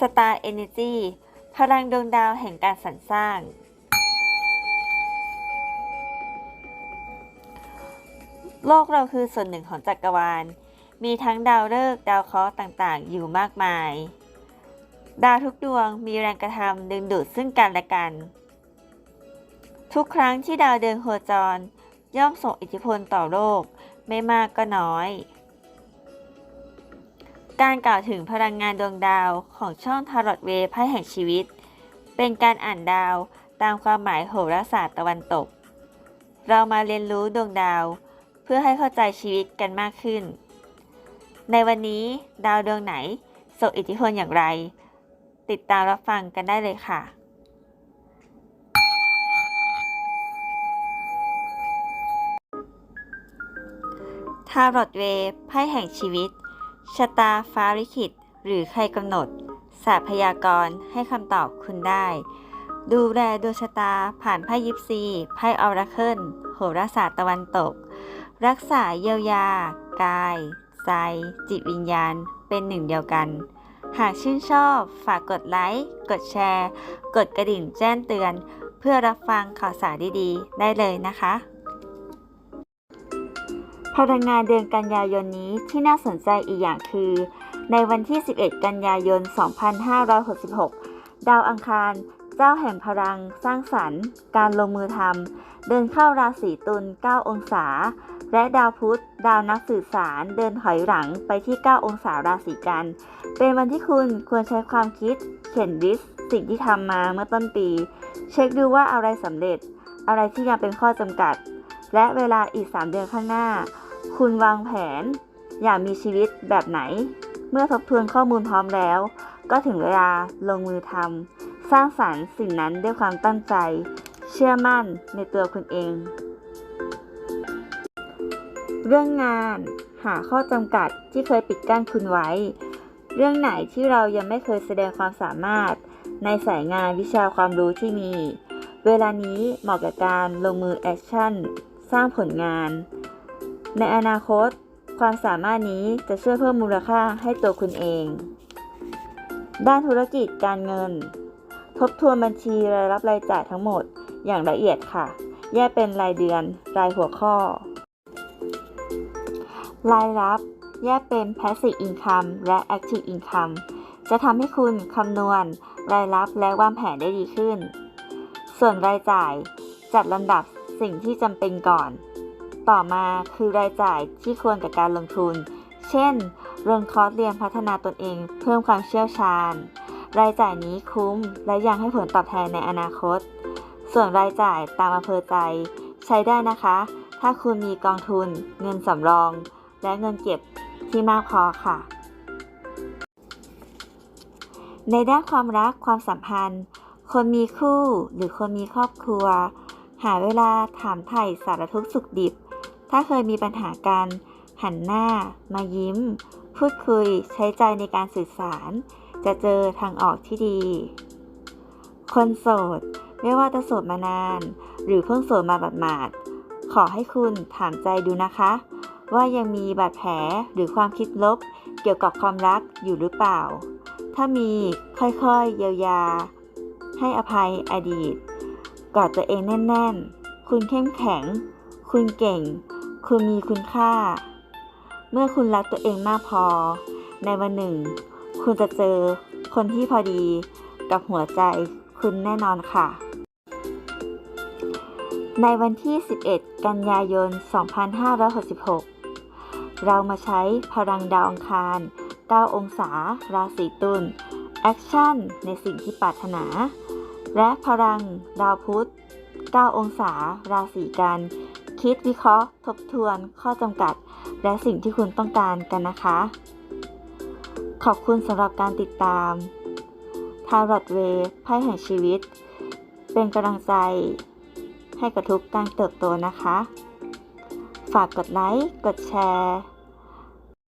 Star Energy พลังดวงดาวแห่งการสรรสร้าง โลกเราคือส่วนหนึ่งของจักรวาล มีทั้งดาวฤกษ์ดาวเคราะห์ต่างๆ อยู่มากมาย ดาวทุกดวงมีแรงกระทำดึงดูดซึ่งกันและกัน ทุกครั้งที่ดาวเดินโคจร ย่อมส่งอิทธิพลต่อโลก ไม่มากก็น้อย การกล่าวถึงพลังงานดวงดาวของช่องทารอตเวย์ไพ่แห่งชีวิต เป็นการอ่านดาวตามความหมายโหราศาสตร์ตะวันตก เรามาเรียนรู้ดวงดาว เพื่อให้เข้าใจชีวิตกันมากขึ้น ในวันนี้ดาวดวงไหนส่งอิทธิพลอย่างไร ติดตามรับฟังกันได้เลยค่ะทารอตเวย์ไพ่แห่งชีวิต ชะตาฟ้าลิขิต หรือใครกำหนดศาสตร์พยากรณ์ให้คำตอบคุณได้ ดูแลดวงชะตาผ่านไพ่ยิปซีไพ่ออราเคิลโหราศาสตร์ตะวันตก รักษาเยียวยา กาย ใจ จิตวิญญาณ เป็นหนึ่งเดียวกัน หากชื่นชอบฝากกดไลค์ กดแชร์ กดกระดิ่งแจ้งเตือน เพื่อรับฟังข่าวสารดีๆ ได้เลยนะคะ พลังงานเดือนกันยายนนี้ที่น่าสนใจอีกอย่างคือ ในวันที่ 11 กันยายน 2566 ดาวอังคาร เจ้าแห่งพลัง สร้างสรรค์ การลงมือทำเดินเข้าราศีตุล 9 องศา และดาวพุธ ดาวนักสื่อสาร เดินถอยหลังไปที่ 9 องศาราศีกัน เป็นวันที่คุณควรใช้ความคิด เขียนลิสต์สิ่งที่ทำมาเมื่อต้นปี เช็คดูว่าอะไรสำเร็จ อะไรที่ยังเป็นข้อจำกัด และเวลาอีก 3 เดือนข้างหน้า คุณวางแผน อยากมีชีวิตแบบไหน เมื่อทบทวนข้อมูลพร้อมแล้ว ก็ถึงเวลาลงมือทำสร้างสรรค์สิ่งนั้นด้วยความตั้งใจ เชื่อมั่นในตัวคุณเอง เรื่องงานหาข้อจำกัดที่เคยปิดกั้นคุณไว้ เรื่องไหนที่เรายังไม่เคยแสดงความสามารถ ในสายงานวิชาความรู้ที่มี เวลานี้เหมาะกับการลงมือแอคชั่น สร้างผลงาน ในอนาคต ความสามารถนี้จะช่วยเพิ่มมูลค่าให้ตัวคุณเอง ด้านธุรกิจการเงิน ทบทวนบัญชีรายรับรายจ่ายทั้งหมดอย่างละเอียดค่ะ แยกเป็นรายเดือน รายหัวข้อ รายรับ แยกเป็น passive income และ active income จะทำให้คุณคำนวณ รายรับและวางแผนได้ดีขึ้น ส่วนรายจ่ายจัดลำดับ สิ่งที่จำเป็นก่อน ต่อมาคือรายจ่ายที่ควรกับการลงทุน เช่นลงคอร์สเรียนพัฒนาตนเอง เพิ่มความเชี่ยวชาญ รายจ่ายนี้คุ้มและยังให้ผลตอบแทนในอนาคต ส่วนรายจ่ายตามอำเภอใจ ใช้ได้นะคะ ถ้าคุณมีกองทุน เงินสำรอง และเงินเก็บที่มากพอค่ะ ในด้านความรักความสัมพันธ์ คนมีคู่หรือคนมีครอบครัว หาเวลาถามไถ่สารทุกข์สุขดิบ ถ้าเคยมีปัญหากัน หันหน้า มายิ้ม พูดคุย ใช้ใจในการสื่อสาร จะเจอทางออกที่ดี คนโสด ไม่ว่าจะโสดมานาน หรือเพิ่งโสดมาบาดๆขอให้คุณถามใจดูนะคะ ว่ายังมีบาดแผลหรือความคิดลบ เกี่ยวกับความรักอยู่หรือเปล่า ถ้ามีค่อยๆเยียวยา ให้อภัยอดีต กอดตัวเองแน่นๆ คุณเข้มแข็ง คุณเก่ง คุณมีคุณค่า เมื่อคุณรักตัวเองมากพอ ในวันหนึ่ง คุณจะเจอคนที่พอดีกับหัวใจคุณแน่นอนค่ะ ในวันที่ 11 กันยายน 2566 เรามาใช้พลังดาวอังคาร 9 องศา ราศีตุล แอคชั่น ในสิ่งที่ปรารถนา และพลัง ดาวพุธ 9 องศา ราศีกัน คิดวิเคราะห์ ทบทวน ข้อจำกัด และสิ่งที่คุณต้องการกันนะคะ ขอบคุณสำหรับการติดตามทารอตเวไพ่แห่งชีวิต เป็นกำลังใจให้กับทุกการเติบโตนะคะ ฝากกดไลค์ กดแชร์